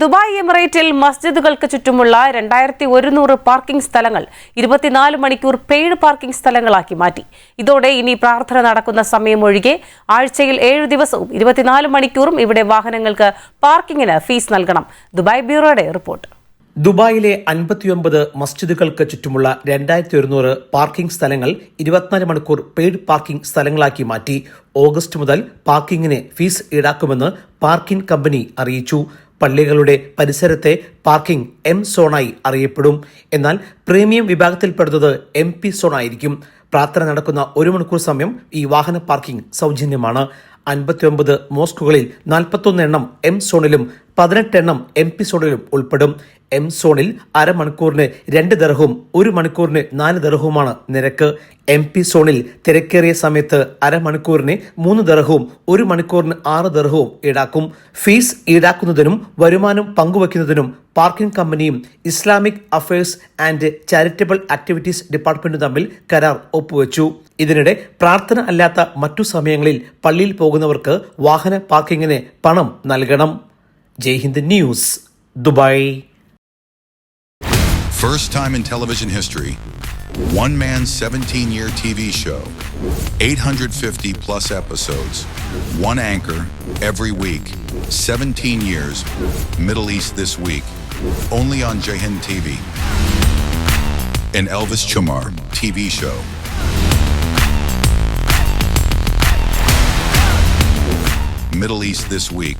Dubai എമിറേറ്റിൽ മസ്ജിദുകൾക്ക് ചുറ്റുമുള്ള രണ്ടായിരത്തി ഒരുന്നൂറ് പാർക്കിംഗ് സ്ഥലങ്ങൾ ഇരുപത്തിനാല് മണിക്കൂർ പെയ്ഡ് പാർക്കിംഗ് സ്ഥലങ്ങളാക്കി മാറ്റി. ഇതോടെ ഇനി പ്രാർത്ഥന നടക്കുന്ന സമയം ഒഴികെ ആഴ്ചയിൽ ഏഴ് ദിവസവും ഇരുപത്തിനാല് മണിക്കൂറും ഇവിടെ വാഹനങ്ങൾക്ക് പാർക്കിങ്ങിന് ഫീസ് നൽകണം. ദുബായ് ബ്യൂറോയുടെ റിപ്പോർട്ട്. ദുബായിലെ അൻപത്തിയൊമ്പത് മസ്ജിദുകൾക്ക് ചുറ്റുമുള്ള രണ്ടായിരത്തി ഒരുന്നൂറ് പാർക്കിംഗ് സ്ഥലങ്ങൾ ഇരുപത്തിനാല് മണിക്കൂർ പെയ്ഡ് പാർക്കിംഗ് സ്ഥലങ്ങളാക്കി മാറ്റി. ഓഗസ്റ്റ് മുതൽ പാർക്കിങ്ങിന് ഫീസ് ഈടാക്കുമെന്ന് പാർക്കിംഗ് കമ്പനി അറിയിച്ചു. പള്ളികളുടെ പരിസരത്തെ പാർക്കിംഗ് എം സോണായി അറിയപ്പെടും. എന്നാൽ പ്രീമിയം വിഭാഗത്തിൽപ്പെടുന്നത് എം പി സോണായിരിക്കും പ്രാർത്ഥന നടക്കുന്ന ഒരു മണിക്കൂർ സമയം ഈ വാഹന പാർക്കിംഗ് സൗജന്യമാണ്. അൻപത്തിയൊമ്പത് മോസ്കുകളിൽ നാൽപ്പത്തൊന്ന് എണ്ണം എം സോണിലും പതിനെട്ട് എണ്ണം എം പി സോണിലും ഉൾപ്പെടും. എം സോണിൽ അരമണിക്കൂറിന് രണ്ട് ദർഹവും ഒരു മണിക്കൂറിന് നാല് ദർഹവുമാണ് നിരക്ക്. എം പി സോണിൽ തിരക്കേറിയ സമയത്ത് അരമണിക്കൂറിന് മൂന്ന് ദർഹവും ഒരു മണിക്കൂറിന് ആറ് ദർഹവും ഈടാക്കും. ഫീസ് ഈടാക്കുന്നതിനും വരുമാനം പങ്കുവയ്ക്കുന്നതിനും പാർക്കിംഗ് കമ്പനിയും Islamic affairs and charitable activities ഡിപ്പാർട്ട്മെന്റും തമ്മിൽ കരാർ ഒപ്പുവെച്ചു. ഇതിനിടെ പ്രാർത്ഥന അല്ലാത്ത മറ്റു സമയങ്ങളിൽ പള്ളിയിൽ പോകുന്നവർക്ക് വാഹന പാർക്കിങ്ങിന് പണം നൽകണം. Jaihind news Dubai First time in television history, one man 17 year TV show, 850 plus episodes, one anchor every week, 17 years, Middle East this week, only on Jahin TV. An Elvis Chamar TV show. Middle East this week.